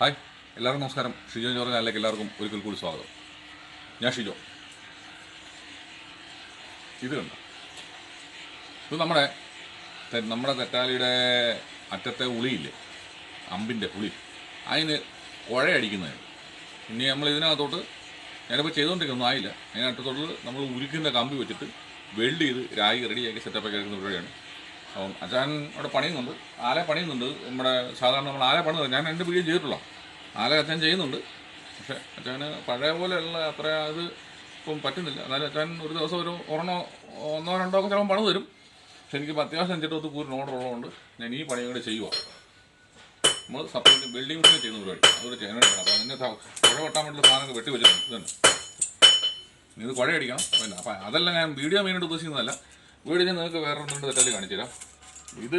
Hi എല്ലാവർക്കും നമസ്കാരം. Shijo George ചാനലിലേക്ക് എല്ലാവർക്കും ഒരിക്കൽ കൂടി സ്വാഗതം. ഞാൻ ഷിജോ. ഇത് കണ്ടോ? ഇത് നമ്മുടെ നമ്മുടെ തെറ്റാലിയുടെ അറ്റത്തെ ഉളിയില്ലേ? അമ്പിന്റെ ഉളി. അതിന് കുഴയടിക്കുന്നതാണ്. ഇനി നമ്മൾ ഇതിനകത്തോട്ട് ഞാനിപ്പോൾ ചെയ്തുകൊണ്ടിരിക്കുന്നു ആയില്ല. അതിനകത്തോട്ട് നമ്മൾ ഉരുക്കുന്ന കമ്പി വെച്ചിട്ട് വെൽഡ് ചെയ്ത് രായി റെഡിയാക്കി സെറ്റപ്പൊക്കെ എടുക്കുന്ന പരിപാടിയാണ്. അപ്പം അച്ഛൻ അവിടെ പണിയുന്നുണ്ട്. ആല പണിയുന്നുണ്ട്. നമ്മുടെ സാധാരണ നമ്മൾ ആല പണിത് ഞാൻ എന്റെ വീട് ചെയ്തിട്ടുള്ള ആല അച്ഛൻ ചെയ്യുന്നുണ്ട്. പക്ഷേ അച്ഛന് പഴയ പോലെയുള്ള അത്ര അത് ഇപ്പം പറ്റുന്നില്ല. എന്നാലും അച്ഛൻ ഒരു ദിവസം ഒരു ഒരെണ്ണോ ഒന്നോ രണ്ടോ ഒക്കെ ചിലപ്പോൾ പണി തരും പക്ഷെ എനിക്ക് അത്യാവശ്യം അഞ്ചെട്ട് കൂരിന് ഓർഡർ ഉള്ളതുകൊണ്ട് ഞാൻ ഈ പണി കൂടെ ചെയ്യുക നമ്മൾ സപ്പോർട്ട് ബിൽഡിംഗ് മെഷീൻ ചെയ്യുന്ന പരിപാടി. അതൊരു ചെയ്യാനായിട്ടാണ് അപ്പോൾ അതിന്റെ പുഴ വെട്ടാൻ വേണ്ടിയുള്ള വെട്ടി വെച്ചിട്ടുണ്ട്. ഇതുണ്ട്. ഇത് കുഴയടിക്കണം പിന്നെ അപ്പം അതെല്ലാം ഞാൻ വീഡിയോ മെയിനായിട്ട് ഉദ്ദേശിക്കുന്നതല്ല. വീഡിയോ ഞാൻ നിങ്ങൾക്ക് വേറെ രണ്ട് തെറ്റാലി കാണിച്ചു തരാം ഇത്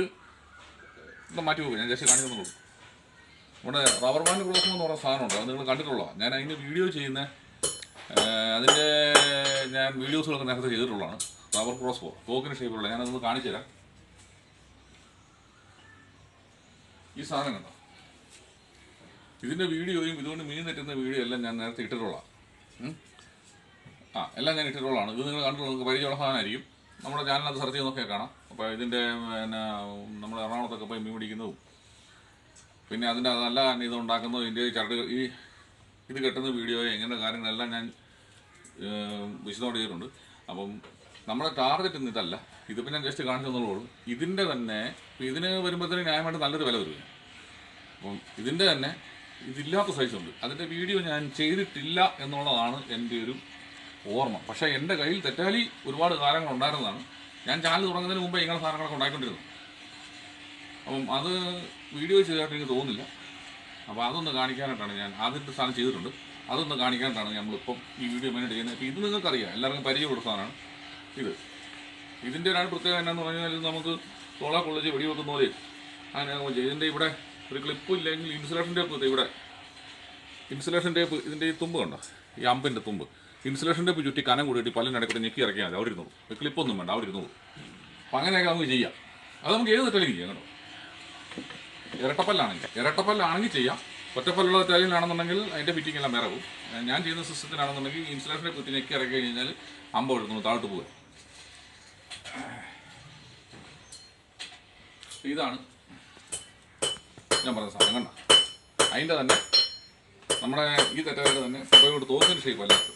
മാറ്റി പോകും ഞാൻ ജസ്റ്റ് കാണിക്കുന്നുള്ളൂ നമ്മുടെ റബ്ബർ ബാൻഡ് ക്ലോസ് എന്ന് പറഞ്ഞ സാധനമുണ്ട് അത് നിങ്ങൾ കണ്ടിട്ടുള്ളതാണ് ഞാൻ അതിന്റെ വീഡിയോ ചെയ്യുന്ന അതിന്റെ ഞാൻ വീഡിയോസുകളൊക്കെ നേരത്തെ ചെയ്തിട്ടുള്ളതാണ്. റബ്ബർ ക്രോസ് പോ തോക്കിന് ഷേപ്പിലുള്ള ഞാനതൊന്ന് കാണിച്ചു തരാം. ഈ സാധനം കണ്ടോ? ഇതിന്റെ വീഡിയോയും ഇതുകൊണ്ട് മീൻ തെറ്റുന്ന വീഡിയോ എല്ലാം ഞാൻ നേരത്തെ ഇട്ടിട്ടുള്ളതാണ്. ആ എല്ലാം ഞാൻ ഇട്ടിട്ടുള്ളതാണ്. ഇത് നിങ്ങൾ കണ്ടിട്ടുള്ള നിങ്ങൾക്ക് പരിചയമുള്ള സാധനമായിരിക്കും. നമ്മുടെ ചാനലിനകത്ത് സെർച്ച് ചെയ്ത് നോക്കിയാൽ കാണാം. അപ്പോൾ ഇതിന്റെ പിന്നെ നമ്മൾ എറണാകുളത്തൊക്കെ പോയി മീൻ പിടിക്കുന്നതും പിന്നെ അതിന്റെ നല്ല ഇത് ഉണ്ടാക്കുന്നതും ഇതിന്റെ ചരട് ഈ ഇത് കെട്ടുന്ന വീഡിയോ എങ്ങനെ കാര്യങ്ങളെല്ലാം ഞാൻ വിശദമായിട്ട് ചെയ്തിട്ടുണ്ട്. അപ്പം നമ്മുടെ ടാർഗറ്റ് ഒന്നും ഇതല്ല. ഇതിപ്പോൾ ഞാൻ ജസ്റ്റ് കാണിച്ചു തന്നുള്ളൂ ഇതിന്റെ തന്നെ ഇതിന് വരുമ്പോഴത്തേന് ന്യായമായിട്ട് നല്ലൊരു വില വരും. അപ്പം ഇതിന്റെ തന്നെ ഇതില്ലാത്ത സൈസ് ഉണ്ട്. അതിന്റെ വീഡിയോ ഞാൻ ചെയ്തിട്ടില്ല എന്നുള്ളതാണ് എന്റെ ഒരു ഓർമ്മ. പക്ഷേ എന്റെ കയ്യിൽ തെറ്റാലി ഒരുപാട് സാധനങ്ങൾ ഉണ്ടായിരുന്നതാണ് ഞാൻ ചാനൽ തുടങ്ങുന്നതിന് മുമ്പേ ഇങ്ങനെ സാധനങ്ങളൊക്കെ ഉണ്ടായിക്കൊണ്ടിരുന്നു. അപ്പം അത് വീഡിയോ ചെയ്തതായിട്ട് എനിക്ക് തോന്നുന്നില്ല. അപ്പോൾ അതൊന്ന് കാണിക്കാനായിട്ടാണ് ഞാൻ ആദ്യത്തെ സാധനം ചെയ്തിട്ടുണ്ട്. അതൊന്ന് കാണിക്കാനായിട്ടാണ് നമ്മളിപ്പം ഈ വീഡിയോ മെയിനായിട്ട് ചെയ്യുന്നത്. അപ്പോൾ ഇത് നിങ്ങൾക്കറിയാം. എല്ലാവർക്കും പരിചയമുള്ള സാധനമാണ്. ഇത്. ഇതിന്റെ ഒരു പ്രത്യേകത എന്നാന്ന് പറഞ്ഞാൽ നമുക്ക് തോള കൊള്ളിച്ച് വെടിവെക്കുന്ന പോലെ അങ്ങനെ അങ്ങ് ഇതിന്റെ ഇവിടെ ഒരു ക്ലിപ്പ് ഇല്ലെങ്കിൽ ഇൻസുലേഷൻ ടേപ്പ് ഇവിടെ. ഇൻസുലേഷൻ ടേപ്പ് ഇതിന്റെ ഈ തുമ്പ് കണ്ടോ? ഈ അമ്പിന്റെ തുമ്പ്. ഇൻസുലേഷൻ ടേപ്പ് ചുറ്റി കനം കൂടിയിട്ട് പല്ലിന്റെ ഇടയ്ക്കൂടെ ഞെക്കി ഇറക്കിയാൽ മതി. അവിടെ ക്ലിപ്പൊന്നും വേണ്ട അവിടെ അപ്പം അങ്ങനെയൊക്കെ നമുക്ക് ചെയ്യാം. അത് നമുക്ക് ഏത് തെറ്റാലും ചെയ്യാം കേട്ടോ. ഇരട്ടപ്പല്ലാണെങ്കിൽ ഇരട്ടപ്പല്ലാണെങ്കിൽ ചെയ്യാം. ഒറ്റപ്പല്ലുള്ള തെറ്റാലിനാണെന്നുണ്ടെങ്കിൽ അതിന്റെ ഫിറ്റിംഗ് എല്ലാം വേറെ പോകും. ഞാൻ ചെയ്യുന്ന സിസ്റ്റത്തിനാണെന്നുണ്ടെങ്കിൽ ഇൻസുലേഷനെ കുത്തി ഞെക്കി ഇറക്കി കഴിഞ്ഞാൽ അമ്പ എഴുതുന്നു താഴോട്ട് പോകുക ഇതാണ് ഞാൻ പറഞ്ഞ സാധനം കണ്ട? അതിന്റെ തന്നെ നമ്മുടെ ഈ തെറ്റായിട്ട് തന്നെ പുറകോട്ട് തോന്നുന്ന ഷേപ്പ് അല്ലാത്ത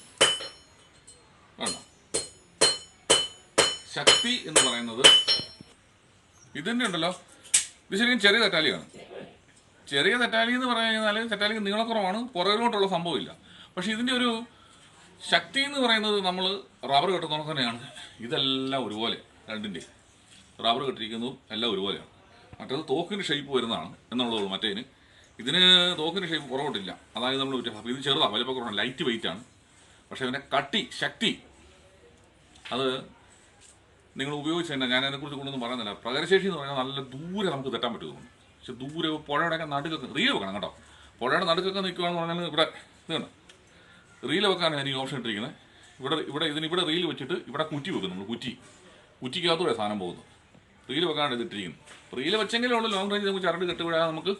ശക്തി എന്ന് പറയുന്നത് ഇതിന്റെ ഉണ്ടല്ലോ. ഇത് ശരിക്കും ചെറിയ തെറ്റാലിയാണ്. ചെറിയ തെറ്റാലി എന്ന് പറഞ്ഞു കഴിഞ്ഞാൽ തെറ്റാലിക്ക് നീളക്കുറവാണ് പുറകിലോട്ടുള്ള സംഭവമില്ല. പക്ഷെ ഇതിന്റെ ഒരു ശക്തി എന്ന് പറയുന്നത് നമ്മൾ റബ്ബർ കെട്ടുന്ന തന്നെയാണ്. ഇതെല്ലാം ഒരുപോലെ രണ്ടിന്റെ റബ്ബർ കെട്ടിരിക്കുന്നതും എല്ലാം ഒരുപോലെയാണ്. മറ്റേത് തോക്കിന് ഷേപ്പ് വരുന്നതാണ് എന്നുള്ളതുള്ളൂ മറ്റേതിന് ഇതിന്. തോക്കിന് ഷേപ്പ് പുറകോട്ടില്ല. അതായത് നമ്മൾ ഇത് ചെറുതാണ് വലിപ്പക്കുറവാണ് ലൈറ്റ് വെയിറ്റ് ആണ്. പക്ഷേ ഇതിന്റെ കട്ടി ശക്തി അത് നിങ്ങൾ ഉപയോഗിച്ച് തന്നെ ഞാൻ അതിനെക്കുറിച്ച് കൊണ്ടൊന്നും പറയുന്നില്ല. പ്രകരശേഷി എന്ന് പറഞ്ഞാൽ നല്ല ദൂരെ നമുക്ക് തെറ്റാൻ പറ്റുമെന്ന് പക്ഷെ ദൂരെ പുഴയുടെയൊക്കെ നടുക്കൊക്കെ റീൽ വെക്കണം കേട്ടോ. പുഴയുടെ നടുക്കൊക്കെ നിൽക്കുകയാണെന്ന് പറഞ്ഞാൽ ഇവിടെ ഇതാണ് റീൽ വെക്കാനാണ് ഞാൻ ഈ ഓപ്ഷൻ ഇട്ടിരിക്കുന്നത്. ഇവിടെ ഇവിടെ ഇതിന് ഇവിടെ റീൽ വെച്ചിട്ട് ഇവിടെ കുറ്റി വെക്കും നമ്മൾ കുറ്റി. കുറ്റിക്കകത്തൂടെ സാധനം പോകുന്നത് റീൽ വെക്കാനാണ് ഇത് ഇട്ടിരിക്കുന്നത്. റീൽ വെച്ചെങ്കിലും ഉള്ള ലോങ് റേഞ്ച് നമുക്ക് ചരട് കെട്ടി വിടാൻ നമുക്ക്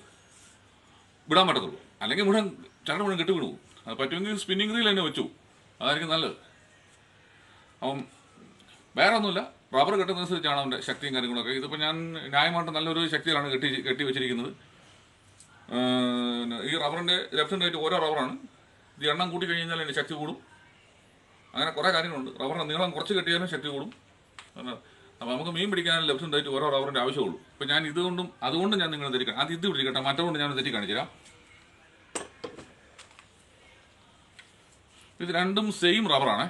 വിടാൻ പറ്റത്തുള്ളൂ. അല്ലെങ്കിൽ മുഴുവൻ ചരട് മുഴുവൻ കെട്ടി വിടും അത് പറ്റുമെങ്കിൽ സ്പിന്നിങ് റീൽ തന്നെ വെച്ചു. അതായിരിക്കും നല്ലത്. അപ്പം വേറെ ഒന്നുമില്ല. റബ്ബർ കെട്ടുന്നതനുസരിച്ചാണ് അവന്റെ ശക്തിയും കാര്യങ്ങളൊക്കെ. ഇതിപ്പോൾ ഞാൻ ന്യായമായിട്ട് നല്ലൊരു ശക്തിയിലാണ് കെട്ടി കെട്ടി വെച്ചിരിക്കുന്നത്. ഈ റബ്ബറിന്റെ ലെഫ്റ്റ് ആൻഡ് റൈറ്റ് ഓരോ റബ്ബറാണ്. ഇത് എണ്ണം കൂട്ടി കഴിഞ്ഞാൽ അതിന്റെ ശക്തി കൂടും. അങ്ങനെ കുറേ കാര്യങ്ങളുണ്ട്. റബ്ബറിന്റെ നീളം കുറച്ച് കെട്ടിയാലും ശക്തി കൂടും. അപ്പോൾ നമുക്ക് മീൻ പിടിക്കാൻ ലെഫ്റ്റ് ആൻഡ് റൈറ്റ് ഓരോ റബ്ബറിന്റെ ആവശ്യമുള്ളൂ. ഇപ്പോൾ ഞാൻ ഇതുകൊണ്ടും അതുകൊണ്ടും ഞാൻ നിങ്ങളെ തെറ്റി അത് ഇത് പിടിക്കട്ടെ മറ്റതുകൊണ്ട് ഞാൻ തെറ്റി കാണിച്ചു തരാം. ഇത് രണ്ടും സെയിം റബ്ബറാണ്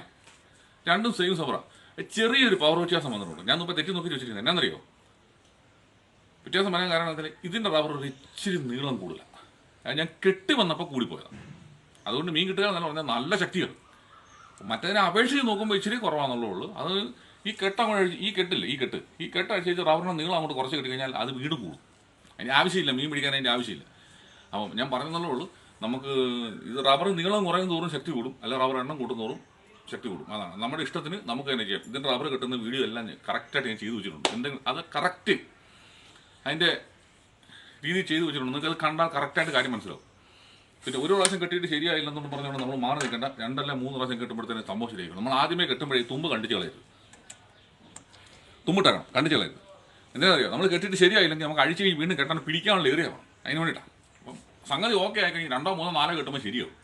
രണ്ടും സെയിം റബ്ബറാണ് ചെറിയൊരു പവർ വ്യത്യാസം വന്നിട്ടുണ്ട്. ഞാൻ ഇപ്പോൾ തെറ്റി നോക്കി വെച്ചിരിക്കുന്നത് എന്നാന്നറിയോ? വ്യത്യാസം പറയാൻ കാരണം എന്താ ഇതിന്റെ റബ്ബർ ഒരു ഇച്ചിരി നീളം കൂടുതലാണ് ഞാൻ കെട്ടി വന്നപ്പോൾ കൂടിപ്പോയതാണ് അതുകൊണ്ട് മീൻ കിട്ടുക എന്ന് പറഞ്ഞാൽ നല്ല ശക്തിയാണ്. മറ്റേതിനെ അപേക്ഷിച്ച് നോക്കുമ്പോൾ ഇച്ചിരി കുറവാണെന്നുള്ളൂ അത് ഈ കെട്ട് അങ്ങോട്ട് അഴിച്ച് ഈ കെട്ടില്ല ഈ കെട്ട് ഈ കെട്ട് അഴിച്ച് റബ്ബറിന്റെ നീളം അങ്ങോട്ട് കുറച്ച് കെട്ടി കഴിഞ്ഞാൽ അത് വീട് കൂടും. അതിന് ആവശ്യമില്ല മീൻ പിടിക്കാൻ അതിന്റെ ആവശ്യമില്ല. അപ്പം ഞാൻ പറഞ്ഞെന്നുള്ളൂ നമുക്ക് ഇത് റബ്ബർ നീളം കുറയും തോറും ശക്തി കൂടും. അല്ല റബ്ബർ എണ്ണം കൂട്ടും ശക്തി കൂടും അതാണ്. നമ്മുടെ ഇഷ്ടത്തിന് നമുക്ക് തന്നെ ചെയ്യാം. ഇതിന്റെ റബ്ബർ കിട്ടുന്ന വീഡിയോ എല്ലാം കറക്റ്റായിട്ട് ഞാൻ ചെയ്തു വെച്ചിട്ടുണ്ട്. എന്തെങ്കിലും അത് കറക്റ്റ് അതിന്റെ രീതി ചെയ്തു വെച്ചിട്ടുണ്ട്. നിങ്ങൾക്ക് അത് കണ്ടാൽ കറക്റ്റായിട്ട് കാര്യം മനസ്സിലാവും. പിന്നെ ഒരു പ്രാവശ്യം കെട്ടിയിട്ട് ശരിയായില്ലെന്നു പറഞ്ഞുകൊണ്ട് നമ്മൾ മാറി നിൽക്കേണ്ട. രണ്ടല്ല മൂന്ന് പ്രാവശ്യം കെട്ടുമ്പോഴത്തേനും സംഭവം ശരിയായിരിക്കും നമ്മൾ ആദ്യമേ കെട്ടുമ്പോഴേ തുമ്പ് കണ്ടിച്ച് കളയരുത്. തുമ്പിട്ടാണ് കണ്ടിച്ച് കളയരുത്. എന്തിനാ അറിയാം? നമ്മൾ കെട്ടിയിട്ട് ശരിയായില്ലെങ്കിൽ നമുക്ക് അഴിച്ച് വീണ്ടും കെട്ടാൻ പിടിക്കാനുള്ള ഏറിയ വേണം അതിന് വേണ്ടിയിട്ടാണ്. അപ്പം സംഗതി ഓക്കെ ആയിക്കഴിഞ്ഞാൽ കഴിഞ്ഞ് രണ്ടോ മൂന്നോ നാലോ കെട്ടുമ്പോൾ ശരിയാവും.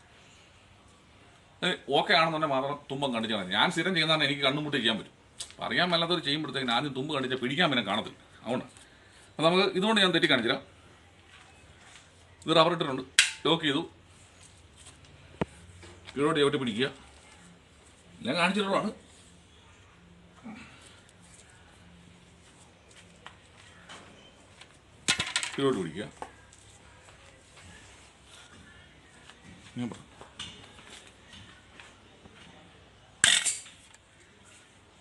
ഓക്കെ ആണെന്നുണ്ടെങ്കിൽ മാത്രം തുമ്പം കണ്ടിച്ചാൽ മതി. ഞാൻ സ്ഥിരം ചെയ്യുന്നതാണ് എനിക്ക് കണ്ണുമുട്ടി ചെയ്യാൻ പറ്റും. അപ്പം അറിയാൻ മേലാത്തവർ ചെയ്യുമ്പോഴത്തേക്കും ആദ്യം തുമ്പ് കണ്ടിച്ചാൽ പിടിക്കാൻ പിന്നെ കാണത്തില്ല. അതുകൊണ്ട് അപ്പം നമുക്ക് ഇതുകൊണ്ട് ഞാൻ തെറ്റി കാണിച്ചില്ല ഇത് റബ്ബർ ഇട്ടിട്ടുണ്ട്. ലോക്ക് ചെയ്തു. കീഴോട്ട് ചവിട്ടി പിടിക്കുക. ഞാൻ കാണിച്ചിട്ടുള്ളതാണ്. കീഴോട്ട് പിടിക്കുക. ഞാൻ പറ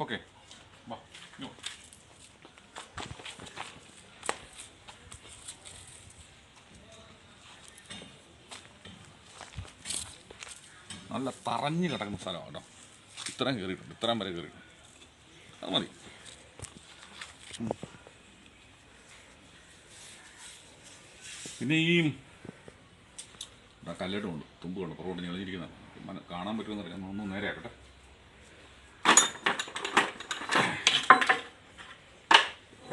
ഓക്കെ. വാ. നല്ല തറഞ്ഞ് കിടക്കുന്ന സ്ഥലമാണ് കേട്ടോ. ഇത്രയും കയറിയിട്ടുണ്ട്. ഇത്രയും വരെ കയറിയിട്ടുണ്ട്. അത് മതി. പിന്നെ ഈ കല്ലിട്ടുണ്ട് തുമ്പ് കൊണ്ട് പുറകോട്ട് ഞെളിഞ്ഞിരിക്കുന്ന കാണാൻ പറ്റുമെന്ന് അറിയാം. ഒന്ന് നേരെ ആക്കട്ടെ.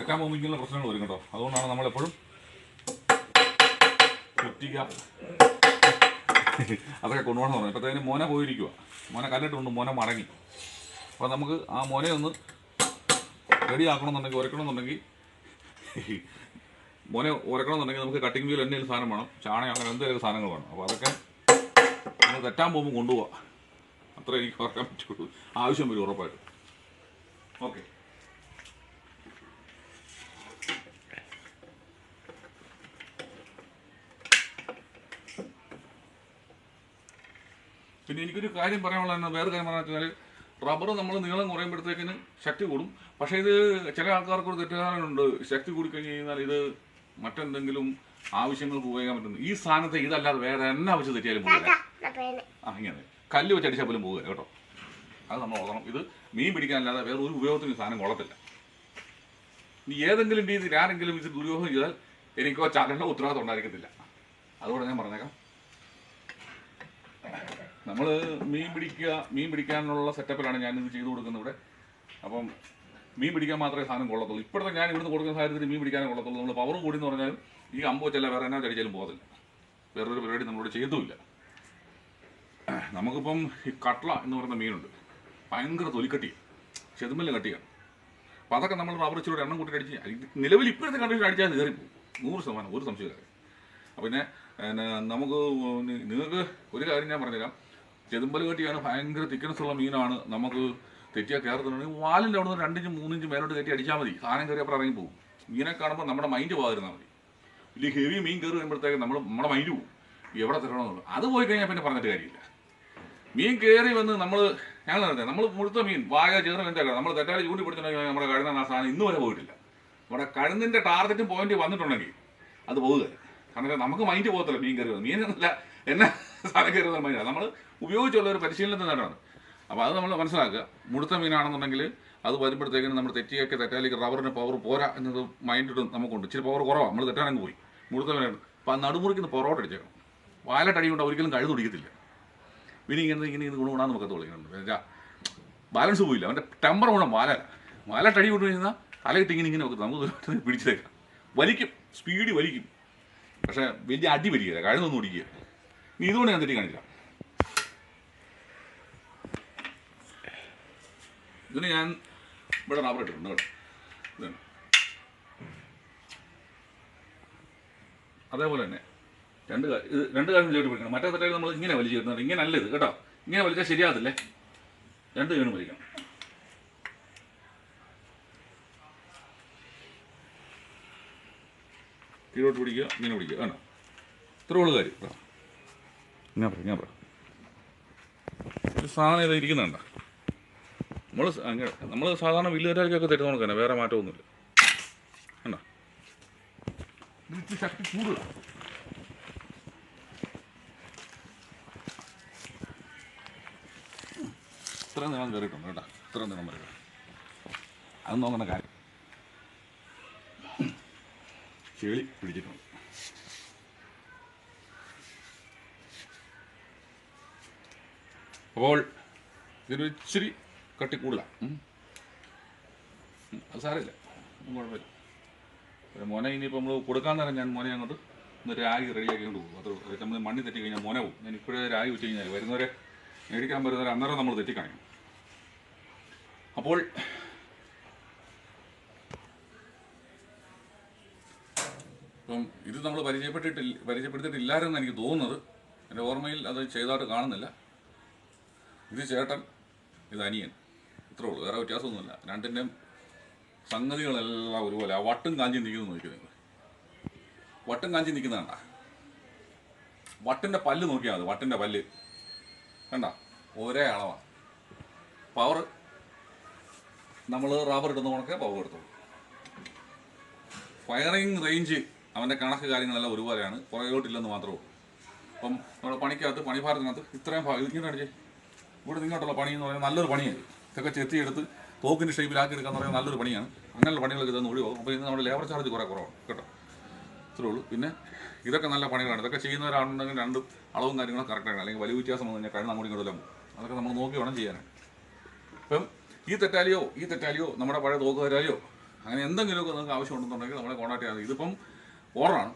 വെക്കാൻ പോകുമ്പോൾ പ്രശ്നങ്ങൾ വരും കേട്ടോ. അതുകൊണ്ടാണ് നമ്മളെപ്പോഴും കുറ്റിക അതൊക്കെ കൊണ്ടുപോകണം പറഞ്ഞു. ഇപ്പോഴത്തേന് മോന പോയിരിക്കുക മോനെ കല്ലിട്ടുണ്ട് മോനെ മടങ്ങി. അപ്പോൾ നമുക്ക് ആ മോനെ ഒന്ന് റെഡി ആക്കണമെന്നുണ്ടെങ്കിൽ ഉരക്കണമെന്നുണ്ടെങ്കിൽ മോനെ ഉരക്കണമെന്നുണ്ടെങ്കിൽ നമുക്ക് കട്ടിംഗ് വീൽ എന്തെങ്കിലും സാധനം വേണം. ചാണകം അങ്ങനെ എന്തെങ്കിലും സാധനങ്ങൾ വേണം. അപ്പോൾ അതൊക്കെ നമ്മൾ തെറ്റാൻ പോകുമ്പോൾ കൊണ്ടുപോവാം. അത്രേ എനിക്ക് പറയാൻ പറ്റുള്ളൂ. ആവശ്യം വരും ഉറപ്പായിട്ട്. ഓക്കെ പിന്നെ എനിക്കൊരു കാര്യം പറയാനുള്ളത് വേറെ കാര്യം പറയാന്ന് വെച്ചാൽ റബ്ബർ നമ്മൾ നീളം കുറയുമ്പോഴത്തേക്കിന് ശക്തി കൂടും. പക്ഷേ ഇത് ചില ആൾക്കാർക്ക് ഒരു തെറ്റിദ്ധാരണയുണ്ട്. ശക്തി കൂടിക്കഴിഞ്ഞ് കഴിഞ്ഞാൽ ഇത് മറ്റെന്തെങ്കിലും ആവശ്യങ്ങൾക്ക് ഉപയോഗിക്കാൻ പറ്റുന്നു. ഈ സ്ഥാനത്ത് ഇതല്ലാതെ വേറെ എന്നാ വെച്ച് തെറ്റിയാലും പോകില്ല ആ ഇങ്ങനെ. കല്ല് വെച്ച് അടിച്ചാൽ പോലും പോകുക കേട്ടോ. അത് നമ്മൾ ഓർക്കണം. ഇത് മീൻ പിടിക്കാനല്ലാതെ വേറെ ഒരു ഉപയോഗത്തിന് സാധനം കൊള്ളത്തില്ല. ഇനി ഏതെങ്കിലും രീതിയിൽ ആരെങ്കിലും ഇത് ദുര്യോഗം ചെയ്താൽ എനിക്കോ ചാനലിനോ ഉത്തരവാദിത്തം ഉണ്ടായിരിക്കത്തില്ല. അതുകൊണ്ട് ഞാൻ പറഞ്ഞേക്കാം. നമ്മൾ മീൻ പിടിക്കുക മീൻ പിടിക്കാനുള്ള സെറ്റപ്പിലാണ് ഞാനിത് ചെയ്തു കൊടുക്കുന്നത് ഇവിടെ. അപ്പം മീൻ പിടിക്കാൻ മാത്രമേ സാധനം കൊള്ളത്തുള്ളൂ. ഇപ്പോഴത്തെ ഞാൻ ഇവിടുന്ന് കൊടുക്കുന്ന സാഹചര്യത്തിൽ മീൻ പിടിക്കാനേ കൊള്ളത്തുള്ളൂ. നമ്മൾ പവർ കൂടി എന്ന് പറഞ്ഞാലും ഈ അമ്പോ ചില വേറെ എന്നാ ചടിച്ചാലും പോകത്തില്ല. വേറൊരു പരിപാടി നമ്മളോട് ചെയ്തുമില്ല. നമുക്കിപ്പം ഈ കട്ട്ള എന്ന് പറയുന്ന മീനുണ്ട്. ഭയങ്കര തൊലിക്കട്ടി ചെതുമ്പൽ കട്ടിയാണ്. അപ്പോൾ അതൊക്കെ നമ്മൾ റബ്ബർ ഇച്ചിരി എണ്ണം കൂട്ടി അടിച്ച് നിലവിൽ ഇപ്പോഴത്തെ കണ്ടീഷൻ അടിച്ചാൽ കയറിപ്പോകും നൂറ് ശതമാനം ഒരു സംശയമില്ല അപ്പം പിന്നെ നമുക്ക് നിങ്ങൾക്ക് ഒരു കാര്യം ഞാൻ പറഞ്ഞുതരാം. ചെതുമ്പൽ കെട്ടിയാണ് ഭയങ്കര തിക്കനസ് ഉള്ള മീനാണ്. നമുക്ക് തെറ്റിയാൽ കയറുന്നുണ്ടെങ്കിൽ വാലിന്റെ അവിടെ നിന്ന് രണ്ടിഞ്ച് മൂന്നിഞ്ച് മേലോട്ട് കയറ്റി അടിച്ചാൽ മതി. സാധനം കയറിയപ്പോൾ ഇറങ്ങി പോകും മീനെ കാണുമ്പോൾ നമ്മുടെ മൈൻഡ് പോകാതിരുന്നാൽ മതി. വലിയ ഹെവി മീൻ കയറി വരുമ്പോഴത്തേക്ക് നമ്മൾ നമ്മുടെ മൈൻഡ് പോകും എവിടെ തരണമെന്നുള്ളത്. അത് പോയി കഴിഞ്ഞാൽ പിന്നെ പറഞ്ഞിട്ട് കാര്യമില്ല. മീൻ കയറി വന്ന് നമ്മൾ ഞങ്ങൾ നടന്നത് നമ്മൾ മുഴുത്ത മീൻ വായ ചേർന്ന് മീൻ നമ്മൾ തെറ്റാതെ ചൂണ്ടി പിടിച്ചിട്ടുണ്ടെങ്കിൽ നമ്മുടെ കഴുന്ന ആ സാധനം ഇന്ന് വരെ പോയിട്ടില്ല. നമ്മുടെ കഴുന്നിന്റെ ടാർഗറ്റും പോയിന്റ് വന്നിട്ടുണ്ടെങ്കിൽ അത് പോകുക കാരണം നമുക്ക് മൈൻഡ് പോകത്തില്ല മീൻ കയറി മീൻ എന്നല്ല എന്നെ സാധനം കയറി മൈൻഡ് നമ്മൾ ഉപയോഗിച്ചുള്ള ഒരു പരിശീലനത്തിന് നേടാണ് അപ്പോൾ അത് നമ്മൾ മനസ്സിലാക്കുക. മുടുത്ത മീനാണെന്നുണ്ടെങ്കിൽ അത് വരുമ്പോഴത്തേക്കിനും നമ്മൾ തെറ്റിയൊക്കെ തെറ്റാലേക്ക് റബ്ബറിന് പവർ പോരാ എന്നത് മൈൻഡിട്ട് നമുക്കുണ്ട്. ഇച്ചിരി പവർ കുറവാണ് നമ്മൾ തെറ്റാനങ്ങ് പോയി. മുടുത്ത മീനാണ്. അപ്പോൾ ആ നടുമുറിക്കുന്ന പൊറോട്ട അടിച്ചേക്കണം. വാലട്ടടി കൊണ്ട് ഒരിക്കലും കഴുതുടിക്കത്തില്ല പിന്നെ ഇങ്ങനെ ഇങ്ങനെ ഇത് ഗുണഗുണാന്ന് നമുക്ക് തോളിക്കുന്നുണ്ട് ബാലൻസ് പോയില്ല. അവന്റെ ടെമ്പർ ഗുണം വാലല്ല വാലട്ടടി കൊണ്ട് കഴിഞ്ഞാൽ തലയിട്ട് ഇങ്ങനെ ഇങ്ങനെ വെക്കും നമുക്ക് പിടിച്ചേക്കാം വലിക്കും. സ്പീഡ് വലിക്കും. പക്ഷേ വലിയ അടി വലിക്കുക കഴുതൊന്നും ഓടിക്കുക നീ ഇതുകൊണ്ട് ഞാൻ തെറ്റി കാണിക്കാം. ഇതിന് ഞാൻ ഇവിടെ റബ്ബർ ഇട്ടിട്ടുണ്ട് കേട്ടോ. അതേപോലെ തന്നെ രണ്ട് ഇത് രണ്ട് കാര്യം ചോട്ട് പിടിക്കണം. മറ്റേ തട്ടായി നമ്മൾ ഇങ്ങനെ വലിച്ചു കിട്ടുന്നത് ഇങ്ങനെ അല്ല ഇത് കേട്ടോ. ഇങ്ങനെ വലിച്ചാൽ ശരിയാകത്തില്ലേ? രണ്ട് വീണ് വലിക്കണം. കീഴോട്ട് പിടിക്കുക ഇങ്ങനെ പിടിക്കുക. കേട്ടോ ഇത്രയുള്ള കാര്യം. കേട്ടോ ഞാൻ പറ പറ. ഒരു സാധനം ഇത് ഇരിക്കുന്നുണ്ട നമ്മൾ അങ്ങനെ നമ്മൾ സാധാരണ വില്ലുകാർക്കൊക്കെ തരുന്ന കണക്ക് തന്നെ വേറെ മാറ്റമൊന്നുമില്ല. കണ്ടോ? ശക്തി കൂടുതൽ ഇത്ര നീളം കയറിയിട്ടുണ്ട് കേട്ടോ. ഇത്ര നീളം വരെ. അത് നോക്കേണ്ട കാര്യം ചെളി പിടിച്ചിട്ടുണ്ട്. അപ്പോൾ ഇതിനൊരു ഇച്ചിരി കട്ടി കൂടുതലാണ് അത് സാരമില്ല. കുഴപ്പമില്ല. പിന്നെ മോനെ ഇനിയിപ്പോൾ നമ്മൾ കൊടുക്കാൻ നേരം ഞാൻ മോനെ അങ്ങോട്ട് ഒന്ന് രാഗി റെഡിയാക്കി കൊണ്ട് പോകും. അത് നമ്മൾ മണ്ണി തെറ്റി കഴിഞ്ഞാൽ മോനെ പോകും. ഞാൻ ഇപ്പോഴേ രാഗി വെച്ച് കഴിഞ്ഞാൽ വരുന്നവരെ മേടിക്കാൻ വരുന്നവരെ അന്നേരം നമ്മൾ തെറ്റിക്കാണിക്കും. അപ്പോൾ ഇപ്പം ഇത് നമ്മൾ പരിചയപ്പെട്ടിട്ടില്ല പരിചയപ്പെടുത്തിയിട്ടില്ലാരെന്ന് എനിക്ക് തോന്നുന്നത്. എന്റെ ഓർമ്മയിൽ അത് ചെയ്തതായിട്ട് കാണുന്നില്ല. ഇത് ചേട്ടൻ ഇത് അനിയൻ. ഇത്രേ ഉള്ളൂ. വേറെ വ്യത്യാസമൊന്നുമില്ല. രണ്ടിന്റെയും സംഗതികളെല്ലാം ഒരുപോലെ. ആ വട്ടും കാഞ്ചി നിൽക്കുന്നത് നോക്കി നിങ്ങൾ? വട്ടും കാഞ്ചി നിൽക്കുന്നതാണ്ട വട്ടിന്റെ പല്ല് നോക്കിയാൽ മതി. വട്ടിന്റെ പല്ല്. കണ്ട? ഒരേ അളവാണ് പവർ നമ്മൾ റബ്ബർ ഇടുന്ന കണക്കേ പവർ എടുത്തോളൂ ഫയറിങ് റേഞ്ച് അവന്റെ കണക്ക് കാര്യങ്ങളെല്ലാം ഒരുപോലെയാണ്. പുറകോട്ടില്ലെന്ന് മാത്രമേ ഉള്ളൂ. അപ്പം നമ്മുടെ പണിക്കകത്ത് പണിഭാരത്തിനകത്ത് ഇത്രയും ഇങ്ങനെ അടിച്ചേ ഇവിടെ നിങ്ങോട്ടുള്ള പണി എന്ന് പറയുന്നത് നല്ലൊരു പണിയാണ്. ഇതൊക്കെ ചെത്തിയെടുത്ത് തോക്കിന്റെ ഷേപ്പിലാക്കി എടുക്കുക എന്ന് പറയുന്നത് നല്ലൊരു പണിയാണ്. അങ്ങനെയുള്ള പണികളൊക്കെ ഇതൊന്നും ഒഴിവാകും അപ്പോൾ ഇന്ന് നമ്മുടെ ലേബർ ചാർജ് കുറേ കുറവാണ് കേട്ടോ. ഇത്രേ ഉള്ളൂ. പിന്നെ ഇതൊക്കെ നല്ല പണികളാണ്. ഇതൊക്കെ ചെയ്യുന്നവരാണെന്നുണ്ടെങ്കിൽ രണ്ടും അളവും കാര്യങ്ങളും കറക്റ്റാണ് അല്ലെങ്കിൽ വലിയ വ്യത്യാസം വന്നു കഴിഞ്ഞാൽ കഴിഞ്ഞ അങ്ങോട്ടും ഇങ്ങോട്ടും അതൊക്കെ നമ്മൾ നോക്കി വേണം ചെയ്യാനാണ് ഇപ്പം ഈ തെറ്റാലിയോ ഈ തെറ്റാലിയോ നമ്മുടെ പഴയ തോക്ക് അങ്ങനെ എന്തെങ്കിലുമൊക്കെ നിങ്ങൾക്ക് ആവശ്യമുണ്ടെന്നുണ്ടെങ്കിൽ നമ്മളെ കോൺടാക്ട് ചെയ്യാതെ ഇതിപ്പം ഓർഡറാണ്.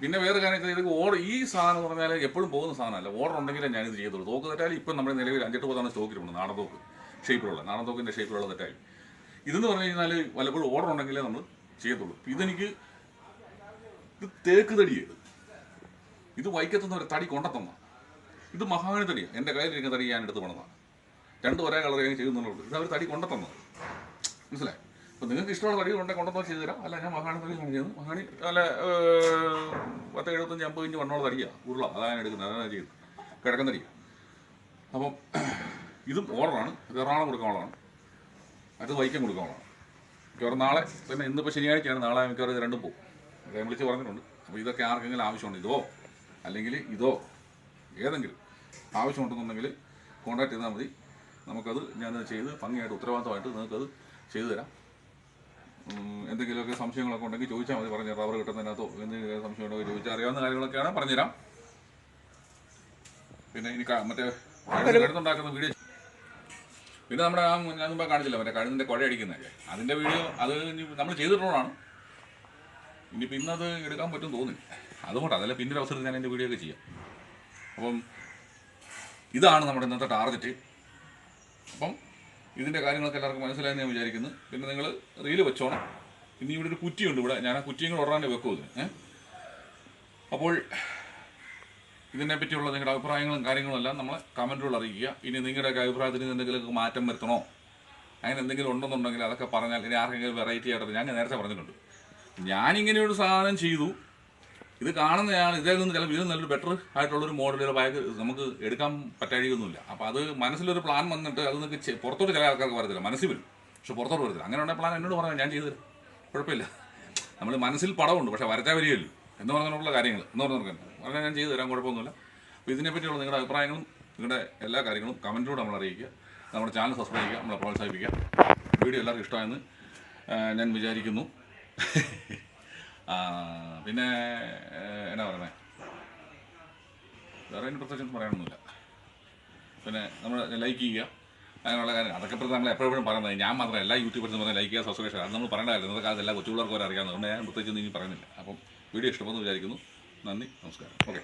പിന്നെ വേറെ കാര്യം ഇത് ഓർഡർ ഈ സാധനം എന്ന് പറഞ്ഞാൽ എപ്പോഴും പോകുന്ന സാധനമല്ല. ഓർഡർ ഉണ്ടെങ്കിലേ ഞാനിത് ചെയ്തുള്ളൂ. തോക്ക് തെറ്റായാലും ഇപ്പം നമ്മുടെ നിലവിൽ അഞ്ചെട്ട് പോകുന്ന സ്റ്റോക്കിലുണ്ട് നാടൻ തോക്ക് ഷേപ്പിലുള്ള നാടൻ തോക്കിന്റെ ഷേപ്പിലുള്ള തെറ്റായി ഇതെന്ന് പറഞ്ഞു കഴിഞ്ഞാൽ വല്ലപ്പോഴും ഓർഡർ ഉണ്ടെങ്കിലേ നമ്മൾ ചെയ്യത്തുള്ളൂ ഇതെനിക്ക് ഇത് തേക്ക് തടിയത് ഇത്. വൈക്കത്തുനിന്ന് ഒരു തടി കൊണ്ടെത്തന്ന. ഇത് മഹാഗണി തടിയാണ് എന്റെ കയ്യിലിരിക്കുന്ന തടി ഞാൻ എടുത്ത് പണിതാണ് രണ്ട് ഒരേ ഞാൻ ചെയ്യുന്നുള്ളൂ ഇത് അവർ തടി കൊണ്ടെത്തന്നത് മനസ്സിലായി? അപ്പോൾ നിങ്ങൾക്ക് ഇഷ്ടമുള്ള തടി ഉണ്ടെങ്കിൽ കൊണ്ടുവന്ന് ചെയ്തു തരാം അല്ല ഞാൻ മഹാണി തടി ചെയ്യുന്നത് മഹാണി അല്ല പത്ത് എഴുപത്തഞ്ച് അമ്പത് ഇഞ്ച് വണ്ണമുള്ള തടിയാണ് ഉരുള അതാണ് എടുക്കുന്നത് അതാണ് ചെയ്യുന്നത്. കിഴക്കൻ തടിയാണ് അപ്പം ഇതും ഓർഡറാണ്. ഇത് എറണാകുളം കൊടുക്കാനുള്ളതാണ് അത് വൈക്കം കൊടുക്കാനുള്ളതാണ് മിക്കവാറും നാളെ പിന്നെ ഇന്നിപ്പോൾ ശനിയാഴ്ചയാണ്. നാളെ മിക്കവാറും ഇത് രണ്ടും പോകും. അദ്ദേഹം വിളിച്ച് പറഞ്ഞിട്ടുണ്ട്. അപ്പോൾ ഇതൊക്കെ ആർക്കെങ്കിലും ആവശ്യമുണ്ട് ഇതോ? അല്ലെങ്കിൽ ഇതോ? ഏതെങ്കിലും ആവശ്യമുണ്ടെന്നുണ്ടെങ്കിൽ കോൺടാക്ട് ചെയ്താൽ മതി. നമുക്കത് ഞാനത് ചെയ്ത് ഭംഗിയായിട്ട് ഉത്തരവാദിത്തമായിട്ട് നിങ്ങൾക്കത് ചെയ്തു തരാം എന്തെങ്കിലുമൊക്കെ സംശയങ്ങളൊക്കെ ഉണ്ടെങ്കിൽ ചോദിച്ചാൽ മതി. പറഞ്ഞു റബ്ബർ കിട്ടുന്നതിനകത്തോ എന്തെങ്കിലും സംശയം ഉണ്ടോ ചോദിച്ചാൽ അറിയാവുന്ന കാര്യങ്ങളൊക്കെയാണ് പറഞ്ഞുതരാം. പിന്നെ ഇനി മറ്റേ കഴുത്തുണ്ടാക്കുന്ന വീഡിയോ പിന്നെ നമ്മുടെ ആ ഞാൻ മുമ്പ് കാണിച്ചില്ല മറ്റേ കഴുതിന്റെ കുഴ അടിക്കുന്നതല്ലേ അതിന്റെ വീഡിയോ അത് നമ്മൾ ചെയ്തിട്ടുള്ളതാണ്. ഇനിയിപ്പോൾ ഇന്നത് എടുക്കാൻ പറ്റും തോന്നുന്നില്ല. അതുകൊണ്ട് അതല്ല പിന്നൊരു അവസരത്തിൽ ഞാൻ എന്റെ വീഡിയോ ഒക്കെ ചെയ്യാം. അപ്പം ഇതാണ് നമ്മുടെ ഇന്നത്തെ ടാർഗറ്റ് അപ്പം ഇതിന്റെ കാര്യങ്ങളൊക്കെ എല്ലാവർക്കും മനസ്സിലായെന്ന് ഞാൻ വിചാരിക്കുന്നു. പിന്നെ നിങ്ങൾ റീൽ വെച്ചോണം. ഇനി ഇവിടെ ഒരു കുറ്റിയുണ്ട് ഇവിടെ. ഞാൻ ആ കുറ്റിയും കൂടെ ഉടനെ വെക്കും ഇതിന് അപ്പോൾ ഇതിനെ പറ്റിയുള്ള നിങ്ങളുടെ അഭിപ്രായങ്ങളും കാര്യങ്ങളും എല്ലാം നമ്മളെ കമന്റുകൾ അറിയിക്കുക. ഇനി നിങ്ങളുടെയൊക്കെ അഭിപ്രായത്തിന് എന്തെങ്കിലും മാറ്റം വരുത്തണോ? അങ്ങനെ എന്തെങ്കിലും ഉണ്ടെന്നുണ്ടെങ്കിൽ അതൊക്കെ പറഞ്ഞാൽ ഇനി ആർക്കെങ്കിലും വെറൈറ്റി ആയിട്ട് ഞാൻ നേരത്തെ പറഞ്ഞിട്ടുണ്ട്. ഞാനിങ്ങനെ ഒരു സാധനം ചെയ്തു. ഇത് കാണുന്നയാൾ ഇതിൽ നിന്ന് ചിലപ്പോൾ ഇതിൽ നല്ലൊരു ബെറ്റർ ആയിട്ടുള്ളൊരു മോഡലൊരു ബാഗ് നമുക്ക് എടുക്കാൻ പറ്റാഴിയൊന്നുമില്ല അപ്പോൾ അത് മനസ്സിലൊരു പ്ലാൻ വന്നിട്ട് അത് നിങ്ങൾക്ക് പുറത്തോട്ട് ചില ആൾക്കാർക്ക് വരത്തില്ല. മനസ്സിൽ വരും. പക്ഷെ പുറത്തോട്ട് വരത്തില്ല. അങ്ങനെ ഉള്ള പ്ലാൻ എന്നോട് പറയാം ഞാൻ ചെയ്തു കുഴപ്പമില്ല. നമ്മൾ മനസ്സിൽ പടമുണ്ട്. പക്ഷേ വരച്ചാൽ വരികയല്ലോ. എന്ന് പറഞ്ഞുള്ള കാര്യങ്ങൾ എന്ന് പറഞ്ഞു പറഞ്ഞാൽ ഞാൻ ചെയ്തു തരാൻ കുഴപ്പമൊന്നുമില്ല. അപ്പോൾ ഇതിനെപ്പറ്റിയുള്ള നിങ്ങളുടെ അഭിപ്രായങ്ങളും നിങ്ങളുടെ എല്ലാ കാര്യങ്ങളും കമന്റിലൂടെ നമ്മൾ അറിയിക്കുക. നമ്മുടെ ചാനൽ സബ്സ്ക്രൈബ് ചെയ്യുക. നമ്മളെ പ്രോത്സാഹിപ്പിക്കുക. വീഡിയോ എല്ലാവർക്കും ഇഷ്ടമായെന്ന് ഞാൻ വിചാരിക്കുന്നു. പിന്നെ എന്നാ പറയുന്നത് വേറെ അതിന് പ്രത്യേകിച്ച് പറയാനൊന്നുമില്ല. പിന്നെ നമ്മൾ ലൈക്ക് ചെയ്യുക അങ്ങനെയുള്ള കാര്യം. അതൊക്കെ ഇപ്പോൾ നമ്മൾ എപ്പോഴും പറയുന്നത്. ഞാൻ മാത്രമല്ല എല്ലാ യൂട്യൂബേഴ്സും പറഞ്ഞാൽ ലൈക്ക് ചെയ്യുക സബ്സ്ക്രൈബ് ചെയ്യുക. അത് നമ്മൾ പറയേണ്ട കാര്യം ഇന്നത്തെ കാലത്ത് എല്ലാ കൊച്ചുപിള്ളേർക്ക് വരെ അറിയാവുന്നതുകൊണ്ട് ഞാൻ പ്രത്യേകിച്ച് ഇനി പറയുന്നില്ല. അപ്പം വീഡിയോ ഇഷ്ടപ്പെടുന്നു വിചാരിക്കുന്നു. നന്ദി നമസ്കാരം. ഓക്കെ